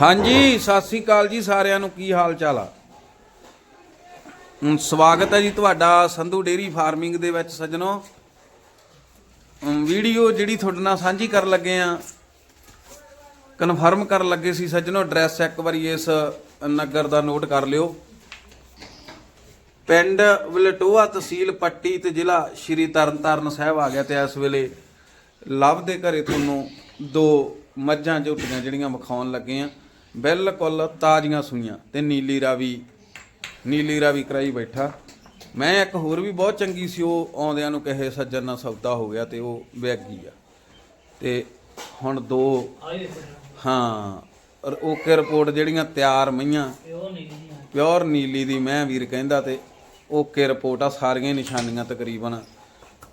ਹਾਂਜੀ, ਸਤਿ ਸ੍ਰੀ ਅਕਾਲ ਜੀ ਸਾਰਿਆਂ ਨੂੰ, ਕੀ ਹਾਲ ਚਾਲ ਆ ਸਵਾਗਤ ਹੈ ਜੀ ਤੁਹਾਡਾ ਸੰਧੂ ਡੇਰੀ ਫਾਰਮਿੰਗ ਦੇ ਵਿੱਚ ਸੱਜਣੋ। ਵੀਡੀਓ ਜਿਹੜੀ ਤੁਹਾਡੇ ਨਾਲ ਸਾਂਝੀ ਕਰਨ ਲੱਗੇ ਆ ਕਨਫਰਮ ਕਰਨ ਲੱਗੇ ਸੀ ਸੱਜਣੋ ਐਡਰੈਸ ਇੱਕ ਵਾਰੀ ਇਸ ਨਗਰ ਦਾ ਨੋਟ ਕਰ ਲਿਓ। ਪਿੰਡ ਵਲਟੋਆ ਤਹਿਸੀਲ ਪੱਟੀ ਤੇ ਜ਼ਿਲ੍ਹਾ ਸ਼੍ਰੀ ਤਰਨਤਾਰਨ ਸਾਹਿਬ ਆ ਗਿਆ ਤੇ ਇਸ ਵੇਲੇ ਲਵ ਦੇ ਘਰੇ ਤੁਹਾਨੂੰ ਦੋ ਮੱਝਾਂ ਝੋਟੀਆਂ ਜਿਹੜੀਆਂ ਵਿਖਾਉਣ ਲੱਗੇ ਆ। ਬਿਲਕੁਲ ਤਾਜ਼ੀਆਂ ਸੂਈਆਂ ਤੇ ਨੀਲੀ ਰਾਵੀ ਨੀਲੀ ਰਾਵੀ ਕਰਾਈ ਬੈਠਾ। ਮੈਂ ਇੱਕ ਹੋਰ ਵੀ ਬਹੁਤ ਚੰਗੀ ਸੀ ਉਹ ਆਉਂਦਿਆਂ ਨੂੰ ਕਹੇ ਸੱਜਣ ਨਾਲ ਸੌਦਾ ਹੋ ਗਿਆ ਤੇ ਉਹ ਵਿਕ ਗਈ ਆ। ਤੇ ਹੁਣ ਦੋ ਹਾਂ ਔਰ ਓਕੇ ਰਿਪੋਰਟ ਜਿਹੜੀਆਂ ਤਿਆਰ ਮਈਆਂ ਪਿਓਰ ਨੀਲੀ ਦੀ ਮੈਂ ਵੀਰ ਕਹਿੰਦਾ ਤੇ ਓਕੇ ਰਿਪੋਰਟ ਆ ਸਾਰੀਆਂ ਨਿਸ਼ਾਨੀਆਂ ਤਕਰੀਬਨ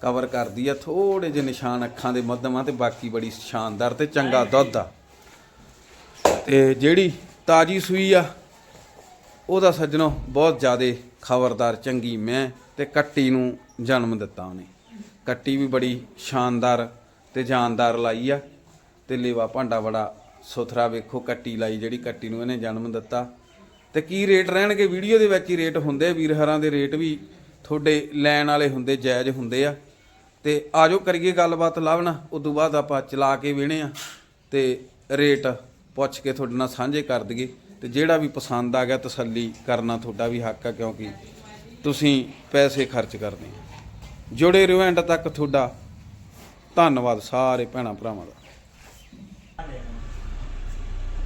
ਕਵਰ ਕਰਦੀ ਆ। ਥੋੜੇ ਜਿਹੇ ਨਿਸ਼ਾਨ ਅੱਖਾਂ ਦੇ ਮੱਧਮ ਆ ਤੇ ਬਾਕੀ ਬੜੀ ਸ਼ਾਨਦਾਰ ਤੇ ਚੰਗਾ ਦੁੱਧ ਆ। ਤੇ ਜਿਹੜੀ ਤਾਜੀ ਸੂਈ ਆ ਉਹਦਾ ਸੱਜਣੋ ਬਹੁਤ ਜ਼ਿਆਦੇ ਖਬਰਦਾਰ ਚੰਗੀ ਮੈਂ ਤੇ ਕੱਟੀ ਨੂੰ ਜਨਮ ਦਿੱਤਾ ਉਹਨੇ। ਕੱਟੀ ਵੀ ਬੜੀ ਸ਼ਾਨਦਾਰ ਤੇ ਜਾਨਦਾਰ ਲਾਈ ਆ ਤੇ ਲੇਵਾ ਭਾਂਡਾ ਬੜਾ ਸੁਥਰਾ ਵੇਖੋ ਕੱਟੀ ਲਾਈ ਜਿਹੜੀ ਕੱਟੀ ਨੂੰ ਇਹਨੇ ਜਨਮ ਦਿੱਤਾ। ਤੇ ਕੀ ਰੇਟ ਰਹਿਣਗੇ? ਵੀਡੀਓ ਦੇ ਵਿੱਚ ਹੀ ਰੇਟ ਹੁੰਦੇ ਆ, ਵੀਰ ਹਰਾਂ ਦੇ ਰੇਟ ਵੀ ਤੁਹਾਡੇ ਲੈਣ ਵਾਲੇ ਹੁੰਦੇ ਜਾਇਜ਼ ਹੁੰਦੇ ਆ। ਤੇ ਆਜੋ ਕਰੀਏ ਗੱਲਬਾਤ ਲਾਵਣਾ। ਤੋਂ ਬਾਅਦ ਆਪਾਂ ਚਲਾ ਕੇ ਵੇਣੇ ਆ ਤੇ ਰੇਟ ਪੁੱਛ ਕੇ ਤੁਹਾਡੇ ਨਾਲ ਸਾਂਝੇ ਕਰ ਦਈਏ ਤੇ ਜਿਹੜਾ ਵੀ ਪਸੰਦ ਆ ਗਿਆ ਤਸੱਲੀ ਕਰਨਾ ਤੁਹਾਡਾ ਵੀ ਹੱਕ ਆ ਕਿਉਂਕਿ ਤੁਸੀਂ ਪੈਸੇ ਖਰਚ ਕਰਦੇ ਜੁੜੇ ਰਹੋ ਐਂਡ ਤੱਕ ਤੁਹਾਡਾ। ਧੰਨਵਾਦ ਸਾਰੇ ਭੈਣਾਂ ਭਰਾਵਾਂ ਦਾ।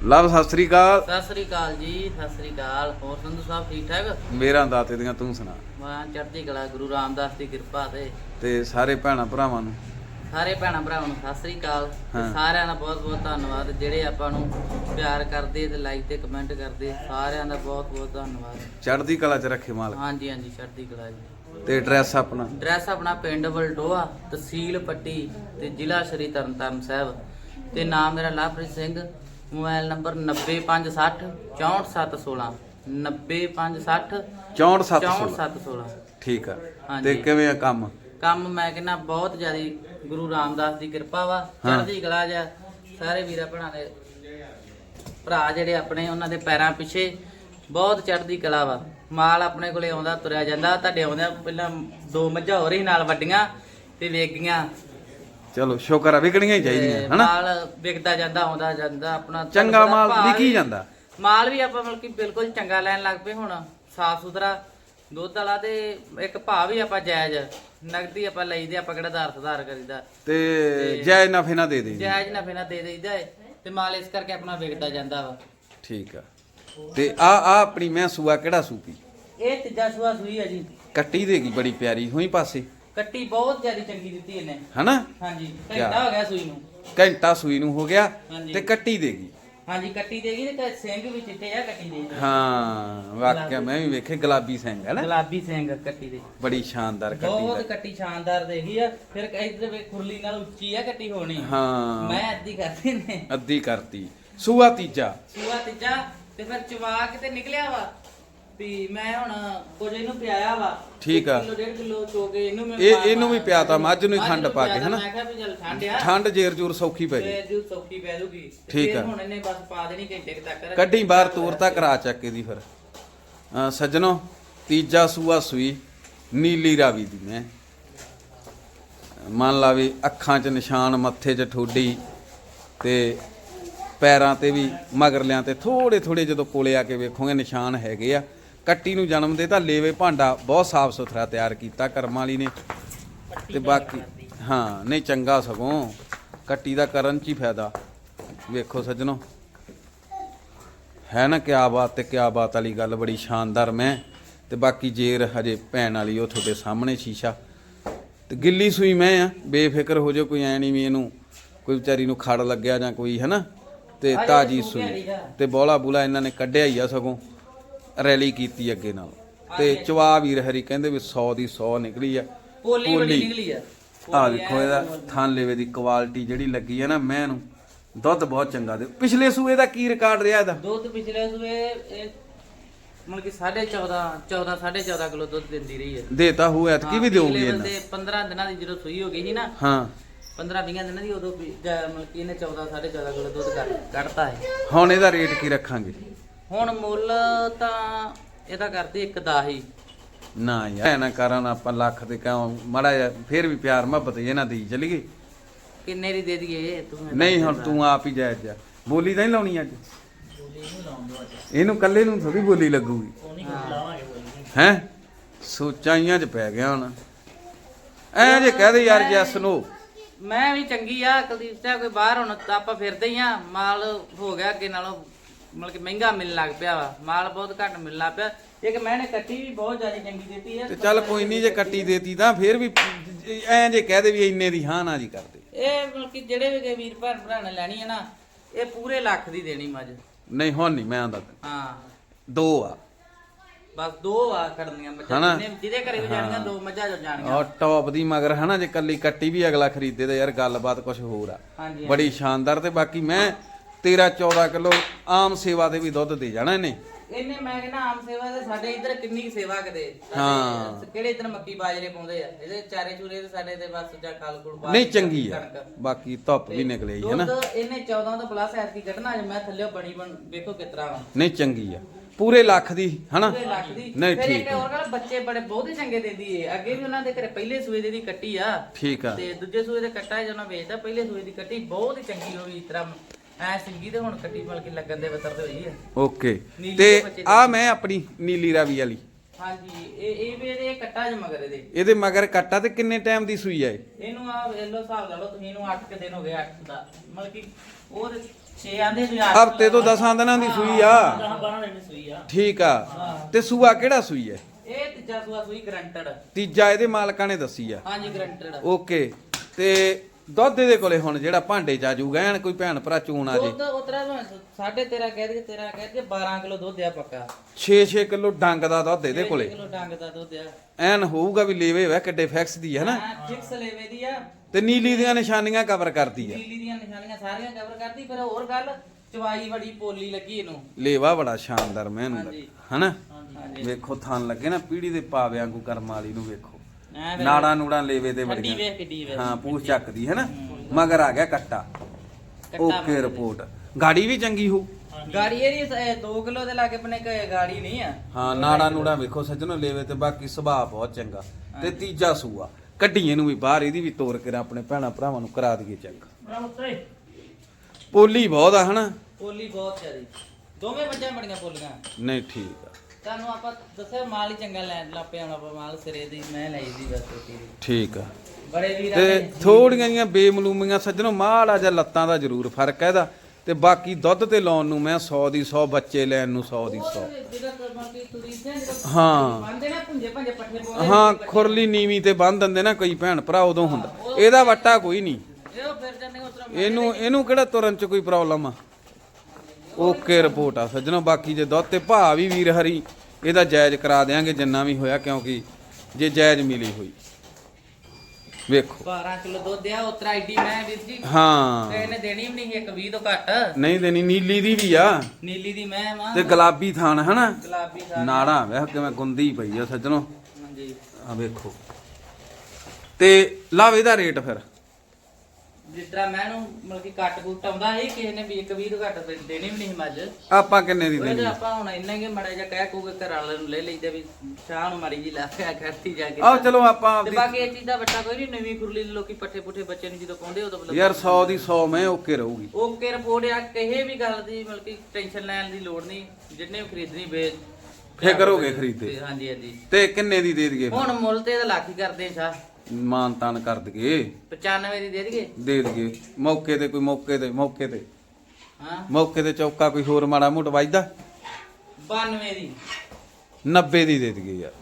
ਲਵ ਸਤਿ ਸ੍ਰੀ ਅਕਾਲ। ਸਤਿ ਸ੍ਰੀ ਅਕਾਲ ਜੀ ਸਤਿ ਸ੍ਰੀ ਅਕਾਲ। ਹੋਰ ਸੰਧੂ ਸਾਹਿਬ ਠੀਕ ਠਾਕ? ਮੇਰਾ ਦਾਤੇ ਦੀਆਂ ਤੂੰ ਸੁਣਾ। ਮੈਂ ਚੜ੍ਹਦੀ ਕਲਾ ਗੁਰੂ ਰਾਮਦਾਸ ਦੀ ਕਿਰਪਾ ਤੇ। ਤੇ ਸਾਰੇ ਭੈਣਾਂ ਭਰਾਵਾਂ ਨੂੰ ਸਾਰੇ ਭੈਣਾਂ ਭਰਾਵਾਂ ਨੂੰ ਸਤਿ ਸ੍ਰੀ ਅਕਾਲ। ਤੇ ਹਾਂ। ਸਾਰਿਆਂ ਦਾ ਬਹੁਤ ਬਹੁਤ ਧੰਨਵਾਦ। ਜਿਹੜੇ ਆਪਾਂ ਨੂੰ ਪਿਆਰ ਕਰਦੇ ਤੇ ਲਾਈਕ ਤੇ ਕਮੈਂਟ ਕਰਦੇ ਸਾਰਿਆਂ ਦਾ ਬਹੁਤ ਬਹੁਤ ਧੰਨਵਾਦ। ਚੜ੍ਹਦੀ ਕਲਾ ਚ ਰੱਖੇ ਮਾਲਕ। ਹਾਂਜੀ ਹਾਂਜੀ ਚੜ੍ਹਦੀ ਕਲਾ ਜੀ। ਤੇ ਐਡਰੈਸ ਆਪਣਾ? ਐਡਰੈਸ ਆਪਣਾ ਪਿੰਡ ਵਲਟੋਆ ਤਹਿਸੀਲ ਪੱਟੀ ਤੇ ਜ਼ਿਲ੍ਹਾ ਸ਼੍ਰੀ ਤਰਨਤਾਰਨ ਸਾਹਿਬ। ਤੇ ਨਾਮ ਮੇਰਾ ਲਵਪ੍ਰੀਤ ਸਿੰਘ ਮੋਬਾਈਲ ਨੰਬਰ 90560 64716 90560 64716 64716 ਠੀਕ ਆ। ਹਾਂਜੀ। ਤੇ ਕਿਵੇਂ ਆ ਕੰਮ? ਕੰਮ ਮੈਂ ਕਹਿੰਦਾ ਬਹੁਤ ਜ਼ਿਆਦਾ ਗੁਰੂ ਰਾਮਦਾਸ ਦੀ ਕਿਰਪਾ ਵਾ। ਚੜ੍ਹਦੀ ਕਲਾ ਜਾ ਸਾਰੇ ਵੀਰਾਂ ਭੈਣਾਂ ਦੇ ਭਰਾ ਜਿਹੜੇ ਆਪਣੇ ਉਹਨਾਂ ਦੇ ਪੈਰਾਂ ਪਿੱਛੇ ਬਹੁਤ ਚੜ੍ਹਦੀ ਕਲਾ ਵਾ। ਮਾਲ ਆਪਣੇ ਕੋਲੇ ਆਉਂਦਾ ਤੁਰਿਆ ਜਾਂਦਾ। ਤੁਹਾਡੇ ਆਉਂਦਿਆਂ ਪਹਿਲਾਂ ਦੋ ਮੱਝਾਂ ਹੋ ਰਹੀ ਨਾਲ ਵੱਡੀਆਂ ਤੇ ਵੇਚ ਗਈਆਂ ਚਲੋ ਸ਼ੁਕਰ ਆ ਵਿਕਣੀਆਂ ਹੀ ਚਾਹੀਦੀਆਂ ਹਨਾ? ਮਾਲ ਵਿਕਦਾ ਜਾਂਦਾ ਆਉਂਦਾ ਜਾਂਦਾ ਆਪਣਾ ਚੰਗਾ ਮਾਲ ਵਿਕੀ ਜਾਂਦਾ। ਮਾਲ ਵੀ ਆਪਾਂ ਮਤਲਬ ਕਿ ਬਿਲਕੁਲ ਚੰਗਾ ਲੈਣ ਲੱਗ ਪਏ ਹੁਣ ਸਾਫ਼ ਸੁਥਰਾ ਦੁੱਧ ਵਾਲਾ ਤੇ ਇੱਕ ਭਾਅ ਵੀ ਆਪਾਂ ਜਾਇਜ਼ ਨਗਦੀ ਆਪਾਂ ਲਈਦੇ ਆਪਾਂ ਕਿਹੜਾ ਧਾਰ ਸੁਧਾਰ ਕਰੀਦਾ। ਤੇ ਜੈ ਨਫੇ ਨਾ ਦੇ ਦੇ। ਜਾਇਜ਼ ਨਾ ਨਾ ਦੇ ਦੇਈਦਾ ਏ ਤੇ ਮਾਲ ਇਸ ਕਰਕੇ ਆਪਣਾ ਵਿਕਦਾ ਜਾਂਦਾ ਵਾ। ਠੀਕ ਆ। ਤੇ ਆ ਆ ਆਪਣੀ ਮੈਂ ਸੂਆ ਕਿਹੜਾ ਸੂਪੀ ਇਹ ਤੀਜਾ ਸੂਆ ਸੂਈ ਆ ਜੀ। ਕੱਟੀ ਦੇਗੀ ਬੜੀ ਪਿਆਰੀ ਹੋਈ ਪਾਸੇ? ਕੱਟੀ ਬਹੁਤ ਜ਼ਿਆਦਾ ਚੰਗੀ ਦਿੱਤੀ ਇਹਨੇ। ਹਨਾ? ਹਾਂਜੀ? ਘੰਟਾ ਹੋ ਗਿਆ ਸੂਈ ਨੂੰ। ਘੰਟਾ ਸੂਈ ਨੂੰ ਹੋ ਗਿਆ ਹਾਂਜੀ। ਤੇ ਕੱਟੀ ਦੇਗੀ ਹਾਂਜੀ ਕੱਟੀ ਦੇਗੀ ਤੇ ਸਿੰਘ ਵੀ ਚਿੱਟੇ ਆ ਕੱਟੀ ਦੇ ਹਾਂ ਵਾਕਿਆ ਮੈਂ ਵੀ ਵੇਖੇ ਗੁਲਾਬੀ ਸਿੰਘ ਹੈ ਨਾ? ਗੁਲਾਬੀ ਸਿੰਘ ਕੱਟੀ ਦੇ। ਬੜੀ ਸ਼ਾਨਦਾਰ ਕੱਟੀ ਬਹੁਤ ਕੱਟੀ ਸ਼ਾਨਦਾਰ ਦੇਗੀ ਆ। ਫਿਰ ਇਧਰ ਵੇ ਖੁਰਲੀ ਨਾਲ ਉੱਚੀ ਆ ਕੱਟੀ ਹੋਣੀ। ਹਾਂ। ਮੈਂ ਅੱਧੀ ਕਰਦੀ ਨੇ। ਅੱਧੀ ਕਰਤੀ। ਸੂਆ ਤੀਜਾ। ਸੂਆ ਤੀਜਾ ਤੇ ਫਿਰ ਚਵਾ ਕੇ ਤੇ ਨਿਕਲਿਆ ਵਾ। ਵੀ ਮੈਂ ਹੁਣ ਕੁਝ ਇਹਨੂੰ ਪਿਆਇਆ ਵਾ ਠੀਕ ਆ। ਕਿਲੋ ਡੇਢ ਕਿਲੋ ਚੋ ਕੇ ਇਹਨੂੰ ਮੈਂ ਇਹ- ਪਾ- ਇਹਨੂੰ ਵੀ ਪਿਆਤਾ, ਮੱਝ ਨੂੰ ਹੀ ਖੰਡ ਪਾ ਕੇ, ਹਨਾ? ਮੈਂ ਕਿਹਾ ਵੀ ਚੱਲ ਠੰਡ ਆ। ਠੰਡ ਜੇਰ ਜੂਰ ਸੌਖੀ ਪੈ ਤੇ ਜੀ ਜੂ ਸੌਖੀ ਪੈ ਜੂਗੀ। ਤੇ ਠੀਕ ਫਿਰ ਆ। ਹੁਣ ਇਹਨੇ ਬਸ ਪਾ ਦੇਣੀ ਘੰਟੇ ਕੁ ਤੱਕ। ਕੱਢੀ ਬਾਹਰ ਤੋਰ ਤਾਂ ਕਰਾ ਚੱਕ ਇਹਦੀ ਫਿਰ। ਅਹ ਸੱਜਣੋ ਤੀਜਾ ਸੂਆ ਸੂਈ ਨੀਲੀ ਰਾਵੀ ਦੀ ਮੈਂ। ਮੰਨ ਲਾ ਵੀ ਅੱਖਾਂ 'ਚ ਨਿਸ਼ਾਨ ਮੱਥੇ 'ਚ ਠੋਡੀ ਤੇ ਪੈਰਾਂ ਤੇ ਵੀ ਮਗਰਲਿਆਂ ਤੇ ਥੋੜੇ ਥੋੜੇ ਜਦੋਂ ਕੋਲੇ ਆ ਕੇ ਵੇਖੋਗੇ ਨਿਸ਼ਾਨ ਹੈਗੇ ਆ। ਕੱਟੀ ਨੂੰ ਜਨਮ ਦੇ ਤਾਂ ਲੇਵੇ ਭਾਂਡਾ ਬਹੁਤ ਸਾਫ਼ ਸੁਥਰਾ ਤਿਆਰ ਕੀਤਾ ਕਰਮ ਵਾਲੀ ਨੇ। ਤੇ ਬਾਕੀ ਹਾਂ ਨਹੀਂ ਚੰਗਾ ਸਗੋਂ। ਕੱਟੀ ਦਾ ਕਰਨ 'ਚ ਹੀ ਫਾਇਦਾ। ਵੇਖੋ ਸੱਜਣੋ। ਹੈ ਨਾ ਕਿਆ ਬਾਤ ਤੇ ਕਿਆ ਬਾਤ ਵਾਲੀ ਗੱਲ ਬੜੀ ਸ਼ਾਨਦਾਰ ਮੈਂ। ਤੇ ਬਾਕੀ ਜੇਰ ਹਜੇ ਭੈਣ ਵਾਲੀ ਉਹ ਤੁਹਾਡੇ ਸਾਹਮਣੇ ਸ਼ੀਸ਼ਾ। ਤੇ ਗਿੱਲੀ ਸੂਈ ਮੈਂ ਆ ਬੇਫਿਕਰ ਹੋ ਜਾਓ ਕੋਈ ਐ ਨਹੀਂ ਵੀ ਇਹਨੂੰ ਕੋਈ ਵਿਚਾਰੀ ਨੂੰ ਖੜ ਲੱਗਿਆ ਜਾਂ ਕੋਈ ਹੈ ਨਾ? ਤੇ ਤਾਜੀ ਸੂਈ। ਤੇ ਬੋਲਾ ਬੁਲਾ ਇਹਨਾਂ ਨੇ ਕੱਢਿਆ ਹੀ ਆ ਸਗੋਂ। ਰੈਲੀ ਕੀਤੀ ਅੱਗੇ ਨਾਲ। ਤੇ ਚਵਾ ਵੀਰ ਹਰੀ ਕਹਿੰਦੇ ਵੀ 100 ਦੀ 100 ਨਿਕਲੀ ਆ। ਪੋਲੀ ਬੜੀ ਨਿਕਲੀ ਆ। ਆ ਦੇਖੋ ਇਹਦਾ ਥਾਂ ਲੇਵੇ ਦੀ ਕੁਆਲਿਟੀ ਜਿਹੜੀ ਲੱਗੀ ਹੈ ਨਾ ਮੈਂ ਨੂੰ ਦੁੱਧ ਬਹੁਤ ਚੰਗਾ ਦੇ। ਪਿਛਲੇ ਸੂਏ ਦਾ ਕੀ ਰਿਕਾਰਡ ਰਿਹਾ ਇਹਦਾ? ਦੁੱਧ ਪਿਛਲੇ ਸੂਏ ਇਹ ਮਤਲਬ ਕਿ 14.5 14 14.5 ਕਿਲੋ ਦੁੱਧ ਦਿੰਦੀ ਰਹੀ ਹੈ ਦੇਤਾ ਹੋ ਐਤਕੀ ਵੀ ਦੇਊਗੀ ਇਹਨਾਂ। ਬੰਦੇ 15 ਦਿਨਾਂ ਦੀ ਜਦੋਂ ਸੂਈ ਹੋ ਗਈ ਸੀ ਨਾ ਹਾਂ। 15 20 ਦਿਨਾਂ ਦੀ ਉਦੋਂ ਮਤਲਬ ਕਿ ਇਹਨੇ 14 14.5 ਕਿਲੋ ਦੁੱਧ ਕੱਢ ਕੱਢਤਾ ਹੈ। ਹੁਣ ਇਹਦਾ ਰੇਟ ਕੀ ਰੱਖਾਂਗੇ? ਹੁਣ ਮੁੱਲ ਤਾਂ ਇਹਦਾ ਕਰਦੇ ਇੱਕ ਦਾ ਹੀ ਨਾ ਯਾਰ ਐ ਨਾ ਕਰਨ ਆਪਾਂ ਲੱਖ ਤੇ ਕਿਉਂ? ਮੜਾ ਜਾ ਫੇਰ ਵੀ ਪਿਆਰ ਮੁਹੱਬਤ ਇਹਨਾਂ ਦੀ ਚਲੀਏ। ਕਿੰਨੇ ਦੀ ਦੇ ਦਈਏ ਤੂੰ ਨਹੀਂ ਹੁਣ ਤੂੰ ਆਪ ਹੀ ਜਾਇਜ਼ ਜਾ ਬੋਲੀ ਤਾਂ ਨਹੀਂ ਲਾਉਣੀ ਅੱਜ? ਇਹਨੂੰ ਕੱਲੇ ਨੂੰ ਥੋੜੀ ਬੋਲੀ ਲੱਗੂਗੀ। ਹੈ। ਸੋਚਾਈਆਂ 'ਚ ਪੈ ਗਿਆ ਹੁਣ। ਐ ਜੇ ਕਹਦੇ ਯਾਰ ਜੈਸ ਨੂੰ। ਮੈਂ ਵੀ ਚੰਗੀ ਆ ਕੁਲਦੀਪ ਸਿੰਘ ਕੋਈ ਬਾਹਰ ਹੁਣ ਤਾਂ ਆਪਾਂ ਫਿਰਦੇ ਹੀ ਆ। ਮਾਲ ਹੋ ਗਿਆ ਅੱਗੇ ਨਾਲੋਂ। ਮਤਲਬ ਕਿ ਮਹਿੰਗਾ ਮਿਲਣ ਲੱਗ ਪਿਆ ਵਾ ਮਾਲ ਬਹੁਤ ਘੱਟ ਮਿਲਣ ਲੱਗ ਪਿਆ। ਇੱਕ ਮੈਨੇ ਕੱਟੀ ਵੀ ਬਹੁਤ ਜ਼ਿਆਦਾ ਚੰਗੀ ਦਿੱਤੀ ਹੈ ਤੇ ਚੱਲ ਕੋਈ ਨਹੀਂ ਜੇ ਕੱਟੀ ਦੇਤੀ ਤਾਂ ਫੇਰ ਵੀ ਐ ਜੇ ਕਹਦੇ ਵੀ ਇੰਨੇ ਦੀ ਹਾਂ ਨਾ ਜੀ ਕਰਦੇ। ਇਹ ਮਤਲਬ ਕਿ ਜਿਹੜੇ ਵੀ ਵੀਰ ਭੈਣ ਭਰਾ ਨੇ ਲੈਣੀ ਹੈ ਨਾ ਇਹ ਪੂਰੇ ਲੱਖ ਦੀ ਦੇਣੀ ਮੱਝ। ਨਹੀਂ ਹੁਣ ਨਹੀਂ ਮੈਂ ਆਂਦਾ। ਹਾਂ। ਦੋ ਆ। ਬਸ ਦੋ ਆ ਖੜਨੀਆਂ ਮੱਝਾਂ ਜਿਹਦੇ ਘਰੇ ਵੀ ਜਾਣੀਆਂ ਦੋ ਮੱਝਾਂ ਜੋ ਜਾਣੀਆਂ। ਔਰ ਟੌਪ ਦੀ ਮਗਰ ਹਨਾ ਜੇ ਕੱਲੀ ਕੱਟੀ ਵੀ ਅਗਲਾ ਖਰੀਦੇ ਤਾਂ ਯਾਰ ਗੱਲਬਾਤ ਕੁਝ ਹੋਰ ਆ। ਬੜੀ ਸ਼ਾਨਦਾਰ ਤੇ ਬਾਕੀ ਮੈਂ 13 14 ਕਿਲੋ ਆਮ ਸੇਵਾ ਦੇ ਵੀ ਦੁੱਧ ਦੇ ਜਾਣਾ ਇਹਨੇ। ਇਹਨੇ ਮੈਂ ਕਹਿੰਦਾ ਆਮ ਸੇਵਾ ਤੇ ਸਾਡੇ ਇੱਧਰ ਕਿੰਨੀ ਕੁ ਸੇਵਾ ਕਦੇ? ਸਾਡੇ ਹਾਂ। ਕਿਹੜੇ ਇੱਧਰ ਮੱਕੀ ਬਾਜਰੇ ਪਾਉਂਦੇ ਆ? ਇਹਦੇ ਚਾਰੇ ਚੂਰੇ ਤੇ ਸਾਡੇ ਤੇ ਬਸ ਜਾਂ ਖਾਲ ਖੁਲ ਪਾ ਨਹੀਂ ਕੇ ਚੰਗੀ ਆ। ਕਣਕ। ਬਾਕੀ ਧੁੱਪ ਵੀ ਨਿਕਲੇ ਹੀ ਦੁੱਧ ਇਹਨੇ 14 ਤੋਂ ਪਲੱਸ ਐਤਕੀ ਕੱਢਣਾ ਅੱਜ ਮੈਂ ਥੱਲੇ ਬਣੀ ਬਣ ਵੇਖੋ ਕਿਤਰਾ ਵਾ। ਨਹੀਂ ਚੰਗੀ ਆ। ਪੂਰੇ ਲੱਖ ਦੀ ਹਨਾ? ਪੂਰੇ ਲੱਖ ਦੀ। ਨਹੀਂ ਫਿਰ ਠੀਕ ਇੱਕ ਹੋਰ ਗੱਲ ਬੱਚੇ ਬੜੇ ਬਹੁਤ ਹੀ ਚੰਗੇ ਦਿੰਦੀ ਏ ਅੱਗੇ ਵੀ ਉਹਨਾਂ ਦੇ ਘਰੇ ਪਹਿਲੇ ਸੂਏ ਦੀ ਕੱਟੀ ਆ। ਠੀਕ ਆ। ਤੇ ਦੂਜੇ ਸੂਏ ਦੇ ਕੱਟਾ ਜਦੋਂ ਵੇਚਦਾ ਪਹਿਲੇ ਸੂਏ ਦੀ ਕੱਟੀ ਬਹੁਤ ਹੀ ਚੰਗੀ ਹੋਈ ਇਸ ਤਰ੍ਹਾਂ ਐ ਸਿੰਗੀ ਤੇ ਹੁਣ ਕੱਟੀ ਮਲ ਕੇ ਲੱਗਣ ਦੇ ਬਤਰ ਤੇ ਹੋਈ ਆ। ਓਕੇ। ਨੀਲੀ ਤੇ ਦੇ ਬੱਚੇ ਆ ਮੈਂ ਆਪਣੀ ਨੀਲੀ ਰਾਵੀ ਵਾਲੀ। ਹਾਂਜੀ ਇਹ ਇਹ ਵੀ ਇਹਦੇ ਕੱਟਾ ਜ ਮਗਰ ਇਹਦੇ। ਇਹਦੇ ਮਗਰ ਕੱਟਾ ਤੇ ਕਿੰਨੇ ਟਾਈਮ ਦੀ ਸੂਈ ਆ ਇਹ? ਇਹਨੂੰ ਆ ਵੇਖ ਲਓ ਹਿਸਾਬ ਲਾ ਲਓ ਤੁਸੀਂ ਇਹਨੂੰ 8 ਦਿਨ ਹੋ ਗਏ 8 ਦਾ। ਮਤਲਬ ਕਿ ਉਹ 6 ਆਂਦੇ ਤੁਸੀਂ ਅੱਠ ਹਫ਼ਤੇ ਤੋਂ 10 ਦਿਨਾਂ ਦੀ ਸੂਈ ਆ। 12 ਦਿਨ ਸੂਈ ਆ। ਠੀਕ ਆ। ਤੇ ਸੂਆ ਕਿਹੜਾ ਸੂਈ ਹੈ ਇਹ ਤੀਜਾ ਸੂਆ ਸੂਈ ਗਰੰਟਡ। ਤੀਜਾ ਇਹਦੇ ਮਾਲਕਾਂ ਨੇ ਦੱਸੀ ਆ। ਹਾਂਜੀ ਗਰੰਟਡ। ਓਕੇ। ਤੇ ਦੁੱਧ ਇਹਦੇ ਕੋਲੇ ਹੁਣ ਜਿਹੜਾ ਭਾਂਡੇ ਚ ਆ ਜਾਊਗਾ ਐਨ ਕੋਈ ਭੈਣ ਭਰਾ ਚੂਣ ਆ ਜੇ। ਦੁੱਧ ਉਤਰਾ ਸਾਢੇ 13 ਕਹਿ ਦੇ 13 ਕਹਿ ਦੇ 12 ਕਿਲੋ ਦੁੱਧ ਆ ਪੱਕਾ। 6-6 ਕਿਲੋ ਡੰਗ ਦਾ ਦੁੱਧ ਇਹਦੇ ਕੋਲੇ। ਕਿਲੋ ਡੰਗ ਦਾ ਦੁੱਧ ਆ। ਐਨ ਹੋਊਗਾ ਵੀ ਲੇਵੇ ਵਾ ਕਿੱਡੇ ਫੈਕਸ ਦੀ ਹੈ ਨਾ ਫਿਕਸ ਲੈਵੇ ਦੀ ਆ। ਤੇ ਨੀਲੀ ਦੀਆਂ ਨਿਸ਼ਾਨੀਆਂ ਕਵਰ ਕਰਦੀ ਆ। ਨੀਲੀ ਦੀਆਂ ਨਿਸ਼ਾਨੀਆਂ ਸਾਰੀਆਂ ਕਵਰ ਕਰਦੀ ਪਰ ਹੋਰ ਗੱਲ ਚਵਾਈ ਬੜੀ ਪੋਲੀ ਲੱਗੀ ਇਹਨੂੰ। ਲੇਵਾ ਬੜਾ ਸ਼ਾਨਦਾਰ ਮੈਨੂੰ। ਲੱਗਾ ਹਨਾ? ਵੇਖੋ ਥਣ ਲੱਗੇ ਨਾ ਪੀੜੀ ਦੇ ਪਾਵਿਆਂ ਵਾਂਗੂ ਕਰਮ ਵਾਲੀ ਨੂੰ ਵੇਖੋ। ਨਾੜਾਂ ਨੂੜਾਂ ਲੇਵੇ ਤੇ ਵੇਖ ਕਿੱਡੀ ਵੇਖ ਹਾਂ ਪੂਛ ਚੱਕਦੀ ਹੈ ਨਾ? ਮਗਰ ਆ ਗਿਆ ਕੱਟਾ। Okay report. ਗਾੜੀ ਵੀ ਚੰਗੀ ਹੋ ਗਾੜੀ ਇਹਦੀ 2 ਕਿਲੋ ਦੇ ਲਾਗੇ ਆਪਣੇ ਕੋਈ ਗਾੜੀ ਨਹੀਂ ਆ। ਹਾਂ ਨਾੜਾ ਨੂੜਾ ਵੇਖੋ ਸੱਜਣੋ ਲੇਵੇ ਤੇ ਬਾਕੀ ਸੁਭਾਅ ਬਹੁਤ ਚੰਗਾ। ਤੇ ਤੀਜਾ ਸੂਆ ਕੱਢੀਏ ਨੂੰ ਵੀ ਬਾਹਰ ਇਹਦੀ ਵੀ ਤੋਰ ਕੇ ਆਪਣੇ ਭੈਣਾ ਭਰਾਵਾਂ ਨੂੰ ਕਰਾ ਦਈਏ ਚੈੱਕ। ਪੋਲੀ ਬਹੁਤ ਆ ਹਨਾ ਪੋਲੀ ਬਹੁਤ ਜ਼ਿਆਦੀ। ਦੋਵੇਂ ਮੱਝਾਂ ਬੜੀਆਂ ਪੋਲੀਆਂ। ਨਹੀਂ ਠੀਕ ਆ। ਤੁਹਾਨੂੰ ਆਪਾਂ ਦੱਸਿਆ ਮਾਲ ਹੀ ਚੰਗਾ ਲੈਣ ਲੱਪੇ ਹੁਣ ਆਪਾਂ ਮਾਲ ਸਿਰੇ ਦੀ ਮੈਂ ਲਈ ਦੀ ਬਸ ਦੀ ਠੀਕ ਆ। ਬੜੇ ਵੀਰ ਤੇ ਆਪਣੇ ਥੋੜੀਆਂ ਜੀਆਂ ਬੇਮਲੂਮੀਆਂ ਸੱਜਣੋ ਮਾੜਾ ਜਿਹਾ ਲੱਤਾਂ ਦਾ ਜ਼ਰੂਰ ਫ਼ਰਕ ਹੈ ਇਹਦਾ। ਤੇ ਬਾਕੀ ਦੁੱਧ ਤੇ ਲਾਉਣ ਨੂੰ ਮੈਂ 100 ਦੀ 100 ਬੱਚੇ ਲੈਣ ਨੂੰ 100 ਦੀ 100 ਜਿਹੜਾ ਕਰਮਾ ਕੀ ਤੁਰੀ ਸੀ ਜਿਹੜਾ ਹਾਂ। ਬੰਦੇ ਨਾ ਪੁੰਜੇ ਭੰਜੇ ਪੱਠੇ ਪਾਉਂਦੇ ਹਾਂ ਖੁਰਲੀ ਨੀਵੀਂ ਤੇ ਬੰਨ ਦਿੰਦੇ ਨਾ ਕਈ ਭੈਣ ਭਰਾ ਉਦੋਂ ਹੁੰਦਾ। ਇਹਦਾ ਵੱਟਾ ਕੋਈ ਨਹੀਂ। ਇਹ ਫਿਰ ਜਾਂਦੇ ਉਸ ਤਰ੍ਹਾਂ ਇਹਨੂੰ ਇਹਨੂੰ ਕਿਹੜਾ ਤੁਰਨ ਚ ਕੋਈ ਪ੍ਰੋਬਲਮ ਆ? ਓਕੇ ਰਿਪੋਰਟ ਆ ਸੱਜਣੋ ਬਾਕੀ ਜੇ ਦੁੱਧ ਤੇ ਭਾ ਵੀ ਵੀਰ ਹਰੀ ਇਹਦਾ ਜਾਇਜ਼ ਕਰਾ ਦੇਾਂਗੇ ਜਿੰਨਾ ਵੀ ਹੋਇਆ ਕਿਉਂਕਿ ਜੇ ਜਾਇਜ਼ ਮਿਲੀ ਹੋਈ। ਵੇਖੋ। 12 ਕਿਲੋ ਦੁੱਧ ਆ ਉਤਰਾ ਐਡੀ ਮੈਂ ਵੀਰ ਜੀ ਹਾਂ। ਤੇ ਇਹਨੇ ਦੇਣੀ ਵੀ ਨਹੀਂ ਇੱਕ 20 ਤੋਂ ਘੱਟ। ਨਹੀਂ ਦੇਣੀ ਨੀਲੀ ਦੀ ਵੀ ਆ। ਨੀਲੀ ਦੀ ਮੈਂ ਮਾਂ ਤੇ ਗੁਲਾਬੀ ਥਾਨ ਹਨਾ? ਗੁਲਾਬੀ ਦਾ ਨਾੜਾ ਵੇਖ ਕਿਵੇਂ ਗੁੰਦੀ ਪਈ ਆ ਸੱਜਣੋ। ਹਾਂਜੀ। ਆ ਵੇਖੋ। ਤੇ ਲਾਵੇ ਇਹਦਾ ਰੇਟ ਫਿਰ। ਤਰ੍ਹਾਂ ਮੈਂ ਨੂੰ ਮਤਲਬ ਕਿ ਕੱਟ ਕੁੱਟ ਆਉਂਦਾ ਇਹ ਕਿਸੇ ਨੇ ਵੀ ਇੱਕ 20 ਤੋਂ ਘੱਟ ਦੇ- ਦੇਣੀ ਵੀ ਨਹੀਂ ਮੱਝ। ਆਪਾਂ ਕਿੰਨੇ ਦੀ ਉਹਦੇ ਦੇਣੀ? ਆਪਾਂ ਹੁਣ ਇੰਨਾ ਕਿ ਮੜਾ ਜਾ ਕਹਿ ਕੂਗੇ ਘਰ ਵਾਲੇ ਨੂੰ ਲੈ ਲਈਦੇ ਵੀ ਸ਼ਾਹ ਨੂੰ ਮਾਰੀ ਜੀ ਲਾ ਕੇ ਕਰਤੀ ਜਾ ਕੇ। ਆਓ ਚਲੋ ਆਪਾਂ ਤੇ ਆਪਦੀ ਬਾਕੀ ਇਹ ਚੀਜ਼ ਦਾ ਵੱਟਾ ਕੋਈ ਨਹੀਂ ਨਵੀਂ ਖੁਰਲੀ ਲੋਕੀ ਪੱਠੇ ਪੁੱਠੇ ਬੱਚੇ ਨੂੰ ਜਦੋਂ ਪਾਉਂਦੇ ਉਦੋਂ ਮਤਲਬ ਯਾਰ 100 ਦੀ 100 ਮੈਂ ਓਕੇ ਰਹੂਗੀ। ਓਕੇ ਰਿਪੋਰਟ ਆ ਕਿਸੇ ਵੀ ਗੱਲ ਦੀ ਮਤਲਬ ਕਿ ਟੈਨਸ਼ਨ ਲੈਣ ਦੀ ਲੋੜ ਨਹੀਂ ਜਿੰਨੇ ਵੀ ਖਰੀਦਣੀ ਵੇਚ ਫਿਕਰ ਹੋ ਗਏ ਖਰੀਦੇ। ਹਾਂਜੀ ਹਾਂਜੀ। ਤੇ ਕਿੰਨੇ ਦੀ ਦੇ ਦਈਏ? ਹੁਣ ਮੁੱਲ ਤੇ ਇਹਦਾ ਲੱਖ ਹੀ ਕਰਦੇ ਸ਼ਾਹ। ਮਾਨ ਤਾਨ ਕਰ ਦਈਏ। 95 ਦੀ ਦੇ ਦਈਏ? ਦੇ ਦਈਏ। ਮੌਕੇ ਤੇ ਕੋਈ ਮੌਕੇ ਤੇ ਮੌਕੇ ਤੇ। ਹਾਂ। ਮੌਕੇ ਤੇ ਚੌਕਾ ਕੋਈ ਹੋਰ ਮਾੜਾ ਮੋਟ ਵੱਜਦਾ? 92 ਦੀ। 90 ਦੀ ਦੇ ਦਈਏ ਯਾਰ।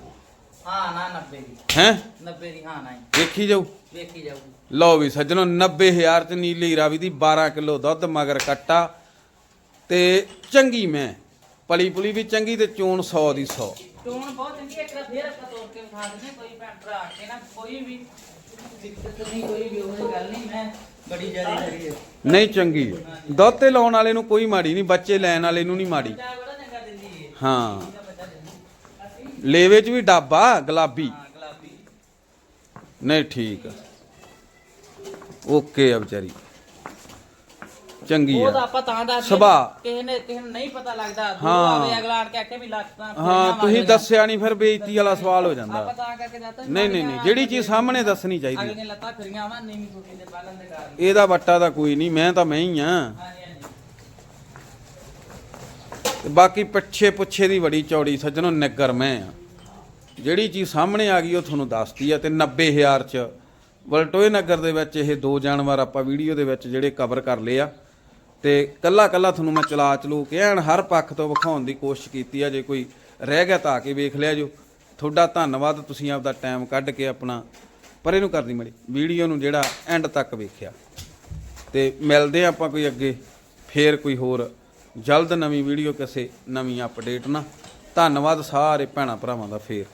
ਹਾਂ ਨਾ 90 ਦੀ। ਹੈ? 90 ਦੀ ਹਾਂ ਨਾ। ਵੇਖੀ ਜਾਊ। ਵੇਖੀ ਜਾਊਗੀ। ਲਓ ਵੀ ਸੱਜਣੋ 90000 ਚ ਨੀਲੀ ਰਾਵੀ ਦੀ 12 ਕਿਲੋ ਦੁੱਧ ਮਗਰ ਕੱਟਾ। ਤੇ ਚੰਗੀ ਮੈਂ। ਪਲੀ ਪੁਲੀ ਵੀ ਚੰਗੀ ਤੇ ਚੂਣ 100 ਦੀ 100 ਟੋਨ ਬਹੁਤ ਚੰਗੀ ਇੱਕ ਵਾਰ ਫੇਰ ਆਪਾਂ ਤੋੜ ਕੇ ਵਿਖਾ ਦਿੰਦੇ ਕੋਈ ਭੈਣ ਭਰਾ ਆ ਕੇ ਨਾ ਕੋਈ ਵੀ ਦਿੱਕਤ ਨਹੀਂ ਕੋਈ ਵੀ ਉਹ ਗੱਲ ਨਹੀਂ ਮੈਂ ਬੜੀ ਜ਼ਿਆਦਾ ਕਰੀ ਹੈ ਨਹੀਂ ਚੰਗੀ ਹੈ। ਦੁੱਧ ਤੇ ਲਾਉਣ ਵਾਲੇ ਨੂੰ ਕੋਈ ਮਾੜੀ ਨਹੀਂ ਬੱਚੇ ਲੈਣ ਵਾਲੇ ਨੂੰ ਨਹੀਂ ਮਾੜੀ। ਚਾਹ ਬੜਾ ਚੰਗਾ ਦਿੰਦੀ ਹੈ। ਹਾਂ ਇਹਦਾ ਬੱਚਾ ਦਿੰਦੀ ਲੇਵੇ ਚ ਵੀ ਡਾਬਾ ਗੁਲਾਬੀ। ਹਾਂ ਗੁਲਾਬੀ। ਨਹੀਂ ਠੀਕ ਆ। ਓਕੇ ਆ ਵਿਚਾਰੀ। ਚੰਗੀ ਉਹ ਤਾਂ ਆ ਆਪਾਂ ਤਾਂ ਦੱਸ ਸੁਭਾਅ। ਕਿਸੇ ਨੇ ਕਿਸੇ ਨੂੰ ਨਹੀਂ ਪਤਾ ਲੱਗਦਾ। ਦੂਰ ਹਾਂ। ਆਵੇ ਅਗਲਾ ਆਣ ਕੇ ਆਖੇ ਵੀ ਲੱਖ ਤਾਂ ਹਾਂ ਤੁਸੀਂ ਦੱਸਿਆ ਨਹੀਂ ਫਿਰ ਬੇਇੱਜ਼ਤੀ ਵਾਲਾ ਸਵਾਲ ਹੋ ਜਾਂਦਾ। ਆਪਾਂ ਤਾਂ ਕਰਕੇ ਦੱਸਤਾ ਨਹੀਂ ਨਹੀਂ ਨਹੀਂ ਜਿਹੜੀ ਚੀਜ਼ ਸਾਹਮਣੇ ਦੱਸਣੀ ਚਾਹੀਦੀ ਅਗਲੇ ਨੇ ਲੱਤਾਂ ਫਿਰੀਆਂ ਵਾ ਨੀਵੀਂ ਕੁੜੀ ਦੇ ਪਾਲਣ ਦੇ ਕਾਰਨ। ਇਹਦਾ ਵੱਟਾ ਤਾਂ ਕੋਈ ਨਹੀਂ ਮੈਂ ਤਾਂ ਮੈਂ ਹੀ ਆ। ਹਾਂਜੀ ਹਾਂਜੀ। ਤੇ ਬਾਕੀ ਪਿੱਛੇ ਪੁੱਛੇ ਦੀ ਬੜੀ ਚੌੜੀ ਸੱਜਣੋ ਨਿੱਗਰ ਮੈਂ ਆ। ਜਿਹੜੀ ਚੀਜ਼ ਸਾਹਮਣੇ ਆ ਗਈ ਉਹ ਤੁਹਾਨੂੰ ਦੱਸਤੀ ਆ ਤੇ 90000 ਚ ਵਲਟੋਏ ਨਗਰ ਦੇ ਵਿੱਚ ਇਹ ਦੋ ਜਾਨਵਰ ਆਪਾਂ ਵੀਡੀਓ ਦੇ ਵਿੱਚ ਜਿਹੜੇ ਕਵਰ ਕਰ ਲਏ ਆ। ਤੇ ਕੱਲਾ ਕੱਲਾ ਤੁਹਾਨੂੰ ਮੈਂ ਚਲਾ ਚਲੂ ਕੇ ਐਨ ਹਰ ਪੱਖ ਤੋਂ ਵਿਖਾਉਣ ਦੀ ਕੋਸ਼ਿਸ਼ ਕੀਤੀ ਆ, ਜੇ ਕੋਈ ਰਹਿ ਗਿਆ ਤਾਂ ਆ ਕੇ ਵੇਖ ਲਿਆ ਜੋ। ਤੁਹਾਡਾ ਧੰਨਵਾਦ, ਤੁਸੀਂ ਆਪਦਾ ਟਾਈਮ ਕੱਢ ਕੇ ਆਪਣਾ ਪਰੇ ਨੂੰ ਕਰਦੀ ਮੜੀ, ਵੀਡੀਓ ਨੂੰ ਜਿਹੜਾ ਐਂਡ ਤੱਕ ਵੇਖਿਆ। ਤੇ ਮਿਲਦੇ ਹਾਂ ਆਪਾਂ ਕੋਈ ਅੱਗੇ, ਫੇਰ ਕੋਈ ਹੋਰ। ਜਲਦ ਨਵੀਂ ਵੀਡੀਓ ਕਿਸੇ ਨਵੀਂ ਅਪਡੇਟ ਨਾਲ। ਧੰਨਵਾਦ ਸਾਰੇ ਭੈਣਾਂ ਭਰਾਵਾਂ ਦਾ ਫੇਰ।